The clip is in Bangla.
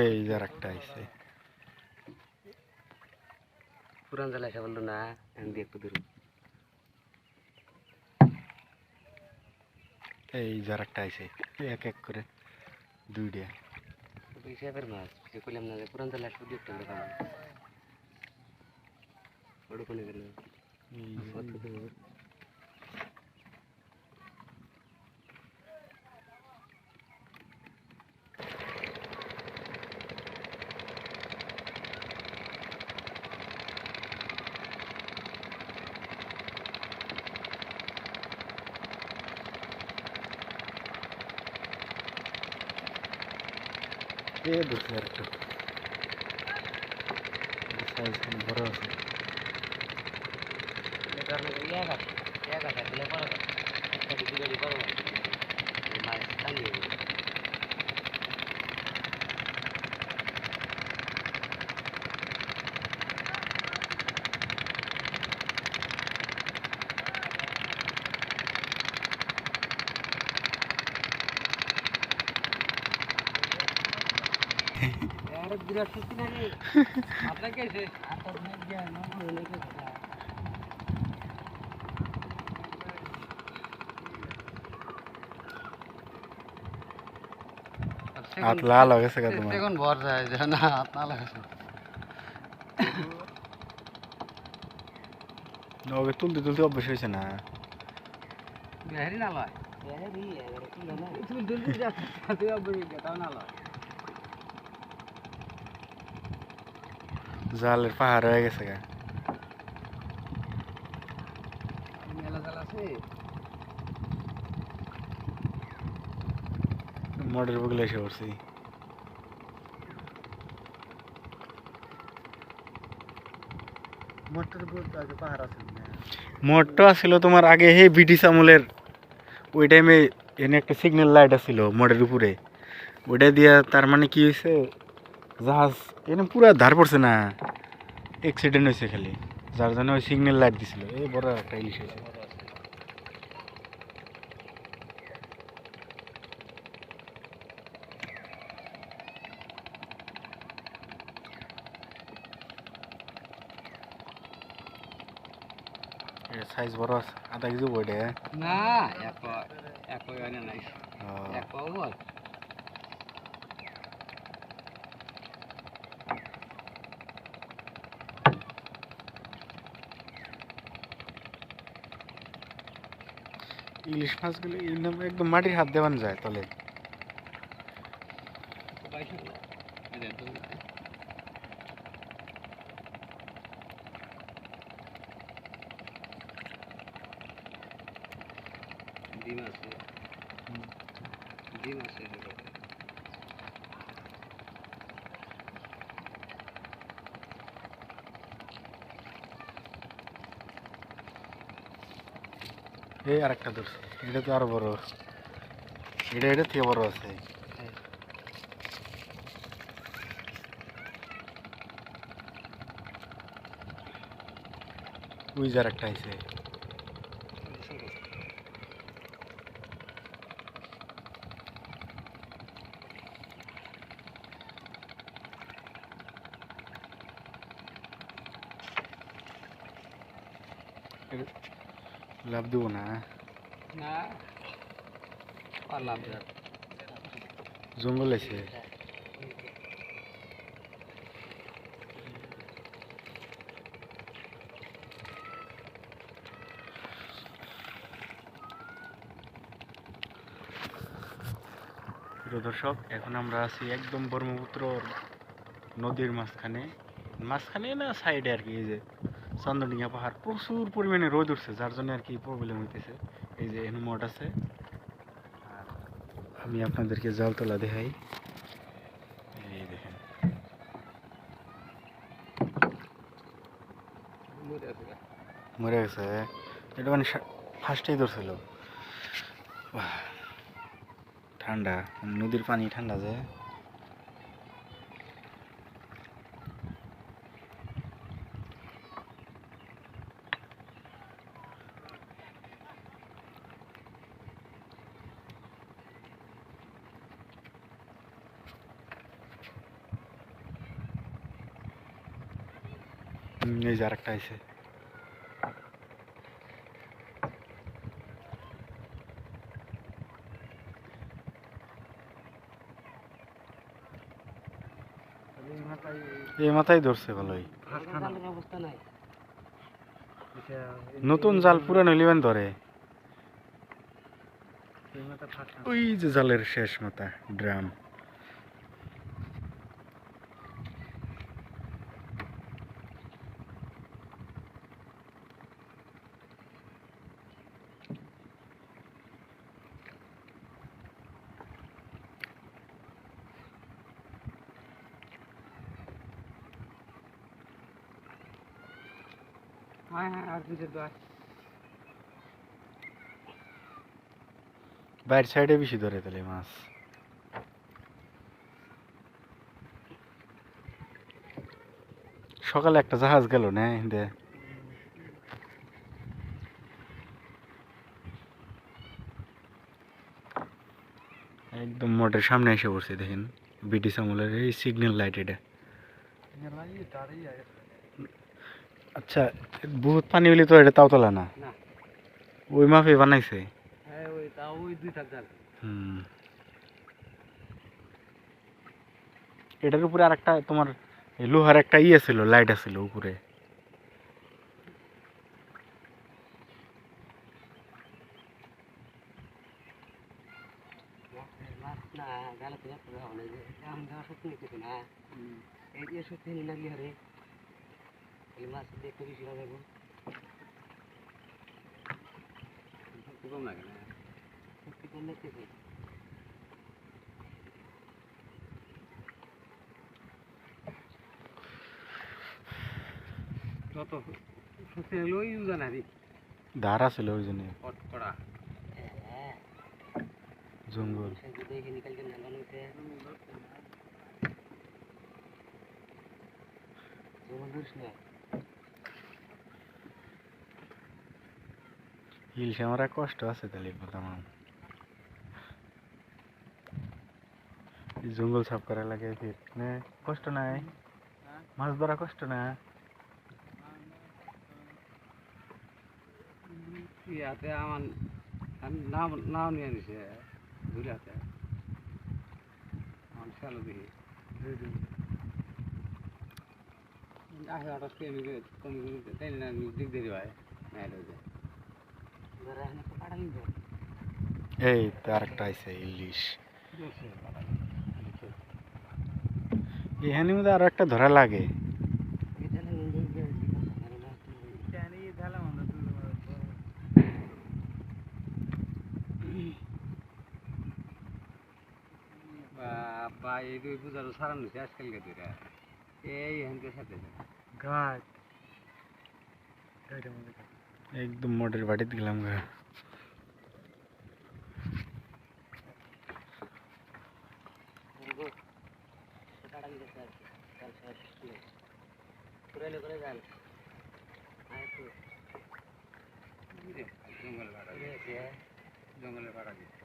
এই যে একটা আইছে। পুরান জাল এসে বলল না আমি দিয়ে একটু দূর এই যে একটা আইছে এক এক করে দুইটা। হিসাবের মাছ যে করলাম না যে পুরান জাল আসলে দিয়ে একটু খাব ওটা কোনে গেল? besar, certo? Ele sai com o braço. Ele tá no dia, cara. পরে একটা কিছু গাড়ি বড় মাছ টানিয়ে দেবে यार बिना छुट्टी नहीं आपने कैसे आता नहीं गया ना मैंने कैसे হাত লাল হয়ে গেছে গা তোমার সেকেন্ড ভর যায় যে না হাত না লাগাছে ওকে তুলতে তুলতে অভ্যেস হয়েছে না বেহারি না লয় বেহারি তুলে না তুই তুলতে যাচ্ছিস তুই অবশ্যই গেতাও না লয় জালের পাহাড় হয়ে গেছে গা মেলা জাল আছে মডের বগলে এসে পড়ছি মোটর বোট আছে পাহাড় আছে মোটটা ছিল তোমার আগে হে ব্রিটিশ আমলের ওই টাইমে এনে একটা সিগন্যাল লাইট আছিল মোড়ের উপরে ওইটা দিয়া তার মানে কি হয়েছে জাহাজ এনে পুরা ধার পড়ছে না। অ্যাক্সিডেন্ট হয়েছে খালি। যার জন্য ওই সিগন্যাল লাইট দিছিল। এই বড় একটা ইলিশ হয়েছে সাইজ বড় আছে। আধা কেজি বইটা না এক এক নাই। এক ইলিশ মাছগুলো একদম একদম মাটির হাত দেওয়ান যায় তলে ডিম আছে ডিম আছে এই আর একটা ধরছে এটা তো আরও বড়। এটা এটা থেকে বড় আছে। ওই যার একটা আইছে। লাভ দেবো না জঙ্গল আছে প্রিয় দর্শক এখন আমরা আছি একদম ব্রহ্মপুত্র নদীর মাঝখানে। মাঝখানে না সাইডে আর কি এই যে চন্দনডিঙ্গা পাহাড় প্রচুর পরিমাণে রোদ উঠছে যার জন্য আর কি প্রবলেম হইতেছে। এই যে এখানে মঠ আছে। আর আমি আপনাদেরকে জাল তোলা দেখাই। এই দেখেন। মরে গেছে। এটা মানে ফার্স্টেই ধরছিল। বাহ, ঠান্ডা। নদীর পানি ঠান্ডা যে। এই যে আরেকটা আছে এই মাথায় ধরছে ভালোই। নতুন জাল পুরান হইলেবেন ধরে। ওই যে জালের শেষ মাথা, ড্রাম। হ্যাঁ হ্যাঁ আর দুটো দশ বাইর সাইডে বেশি ধরে তাহলে মাছ। সকালে একটা জাহাজ গেল না দে একদম মোটের সামনে এসে পড়ছে দেখেন। ব্রিটিশ আমলের এই সিগন্যাল লাইট এটা। আচ্ছা বহুত পানি হইলে তো এটা তাওতলা না? না। ওই মাপে বানাইছে? হ্যাঁ এটার উপরে আর একটা তোমার লোহার একটা ইয়ে ছিল লাইট আছিল উপরে। না জালে তো একটা হবে না যে আমি ধরা সত্যি নিতে না এই যে সত্যি নিয়ে লাগলি হরে এই মাছ দেখতে বেশি হবে গো সত্যি কম লাগে না সত্যি কম লাগতেছে যত সত্যি হলো ইউজ না রে ধারা ছিল ওই জন্য কটকড়া জঙ্গল দেখে ইলিশে আমার কষ্ট আছে তাহলে আমার জঙ্গল সাফ করা লাগে কষ্ট নাই। মাছ ধরা কষ্ট না? ইয়াতে আমার নাম নাম নিয়ে আনিছে ঘুরাতে আমার চালু দিয়ে আসে হঠাৎ কমে কমে দিক দেরি হয় নাই যায় এই তো আরেকটা আছে ইলিশ এখানে মধ্যে আরো একটা ধরা লাগে বা এই দুই পূজার সারানো হয়েছে আজকালকে দুইটা এই হেনকে সাথে ঘাট একদম মোটর বাড়িতে গেলাম গা জঙ্গলে ভাড়া জঙ্গলে